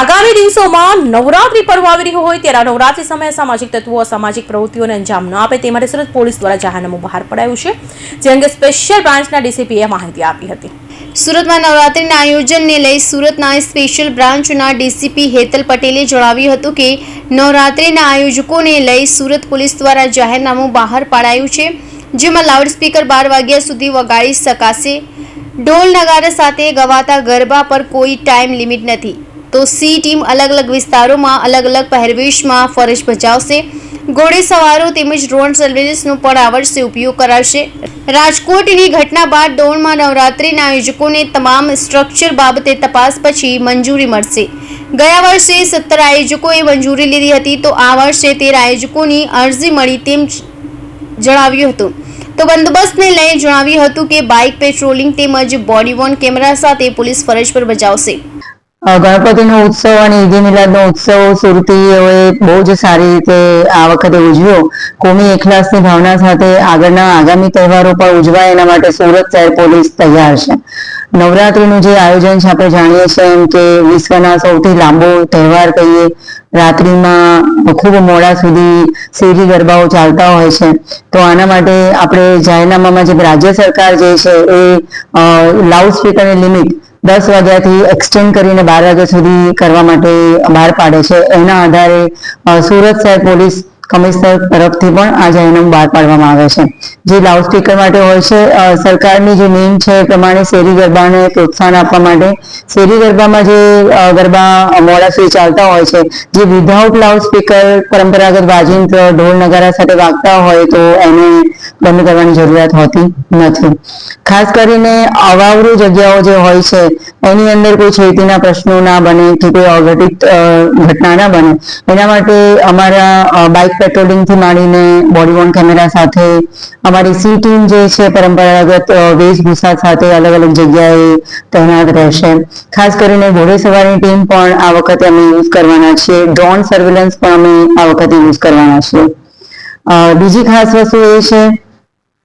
આગામી દિવસોમાં નવરાત્રી પર્વ આવી રહ્યો હોય ત્યારે નવરાત્રી સમયે સામાજિક તત્વો અસામાજિક પ્રવૃત્તિઓને અંજામ ન આપે તે માટે સુરત પોલીસ દ્વારા જાહેરનામું બહાર પડાયું છે, જે અંગે સ્પેશિયલ બ્રાન્ચના ડીસીપીએ માહિતી આપી હતી. સુરતમાં નવરાત્રિના આયોજનને લઈ સુરતના સ્પેશિયલ બ્રાન્ચના ડીસીપી હેતલ પટેલે જણાવ્યું હતું કે નવરાત્રિના આયોજકોને લઈ સુરત પોલીસ દ્વારા જાહેરનામું બહાર પાડાયું છે, જેમાં લાઉડસ્પીકર બાર વાગ્યા સુધી વગાડી શકાશે. ઢોલ નગારા સાથે ગવાતા ગરબા પર કોઈ ટાઈમ લિમિટ નથી. તો સી ટીમ અલગ અલગ વિસ્તારોમાં અલગ અલગ પહેરવેશમાં ફરજ બજાવશે. ઘોડેસવારો તેમજ ડ્રોન સર્વિસનો પણ આ વર્ષે ઉપયોગ કરાશે. રાજકોટની ઘટના બાદ દોડમાં નવરાત્રિના આયોજકોને તમામ સ્ટ્રક્ચર બાબતે તપાસ પછી મંજૂરી મળશે. ગયા વર્ષે સત્તર આયોજકોએ મંજૂરી લીધી હતી તો આ વર્ષે તેર આયોજકોની અરજી મળી તેમ જણાવ્યું હતું. તો બંદોબસ્તને લઈ જણાવ્યું હતું કે બાઇક પેટ્રોલિંગ તેમજ બોડી વોર્ન કેમેરા સાથે પોલીસ ફરજ પર બજાવશે. ગણપતિનો ઉત્સવ અને ઈદ મિલાદનો ઉત્સવ સુરતીઓએ બહુ જ સારી રીતે આ વખતે ઉજવ્યો. કોમી એકલાસની ભાવના સાથે આગળના આગામી તહેવારો પણ ઉજવાય એના માટે સુરત શહેર પોલીસ તૈયાર છે. નવરાત્રીનું જે આયોજન છે, આપણે જાણીએ છીએ એમ કે વિશ્વના સૌથી લાંબો તહેવાર કહીએ. રાત્રિમાં ખૂબ મોડા સુધી શેરી ગરબાઓ ચાલતા હોય છે. તો આના માટે આપણે જાહેરનામામાં જે રાજ્ય સરકાર જે છે, એ લાઉડ સ્પીકરની લિમિટ દસ વાગ્યાથી એક્સટેન્ડ કરીને બાર વાગ્યા સુધી કરવા માટે બહાર પાડે છે. એના આધારે સુરત શહેર પોલીસ કમિશનર તરફથી પણ આ જાહેરનામું બહાર પાડવામાં આવે છે. જે લાઉડ સ્પીકર માટે હોય છે સરકારની જે નિયમ છે એ પ્રમાણે શેરી ગરબાને પ્રોત્સાહન આપવા માટે શેરી ગરબામાં જે ગરબા મોડા સુધી ચાલતા હોય છે, જે વિધાઉટ લાઉડ સ્પીકર પરંપરાગત વાજિંત્ર ઢોલ નગારા સાથે વાગતા હોય તો એને બંધ કરવાની જરૂરિયાત હોતી નથી. ખાસ કરીને અવાવરૂ જગ્યાઓ જે હોય છે એની અંદર કોઈ છેતીના પ્રશ્નો ના બને કે કોઈ અઘટિત ઘટના ના બને. એના માટે અમારા બાઇક પેટ્રોલિંગથી માંડીને બોડી વોર્ન કેમેરા સાથે અમારી સી ટીમ જે છે પરંપરાગત વેશભૂષા સાથે અલગ અલગ જગ્યાએ તૈનાત રહેશે. ખાસ કરીને ઘોડે સવારની ટીમ પણ આ વખતે અમે યુઝ કરવાના છીએ. ડ્રોન સર્વેલન્સ પણ અમે આ વખતે યુઝ કરવાના છીએ. બીજી ખાસ વસ્તુ એ છે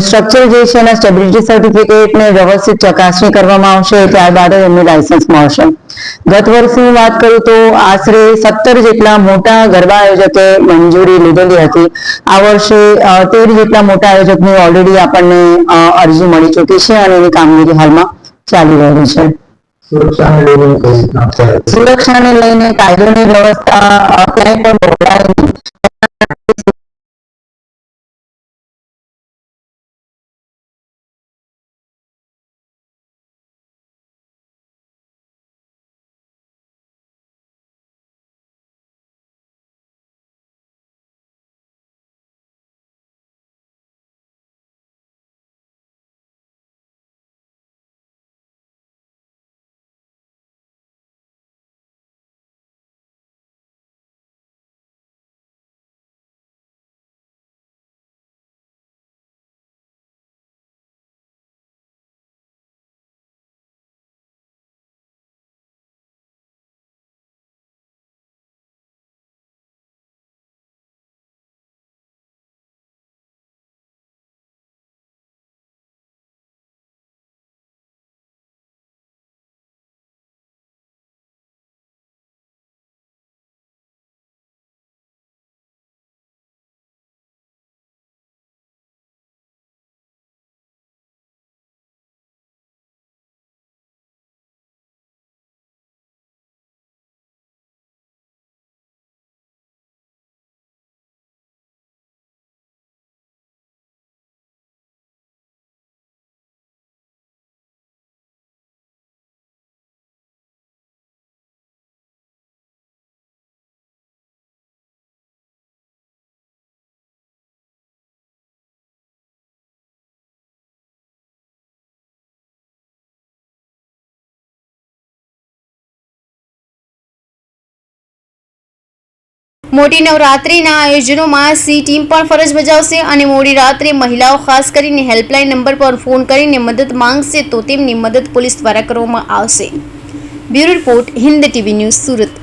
સ્ટ્રક્ચર જે છે એના સ્ટેબિલિટી સર્ટિફિકેટને વ્યવસ્થિત ચકાસણી કરવામાં આવશે ત્યારબાદ જ એમને લાયસન્સ મળશે. ગત વર્ષની વાત કરું તો આશરે સત્તર જેટલા મોટા ગરબા આયોજકે મંજૂરી લીધેલી હતી. આ વર્ષે તેર જેટલા મોટા આયોજકની ઓલરેડી આપણને અરજી મળી ચૂકી છે અને એની કામગીરી હાલમાં ચાલી રહી છે. સુરક્ષાને લઈને કાયદોની વ્યવસ્થા ક્યાંય પણ મોટી નવરાત્રિના આયોજનોમાં સી ટીમ પણ ફરજ બજાવશે અને મોડી રાત્રે મહિલાઓ ખાસ કરીને હેલ્પલાઇન નંબર પર ફોન કરીને મદદ માંગશે તો તેમની મદદ પોલીસ દ્વારા કરવામાં આવશે. Bureau report Hind TV news Surat.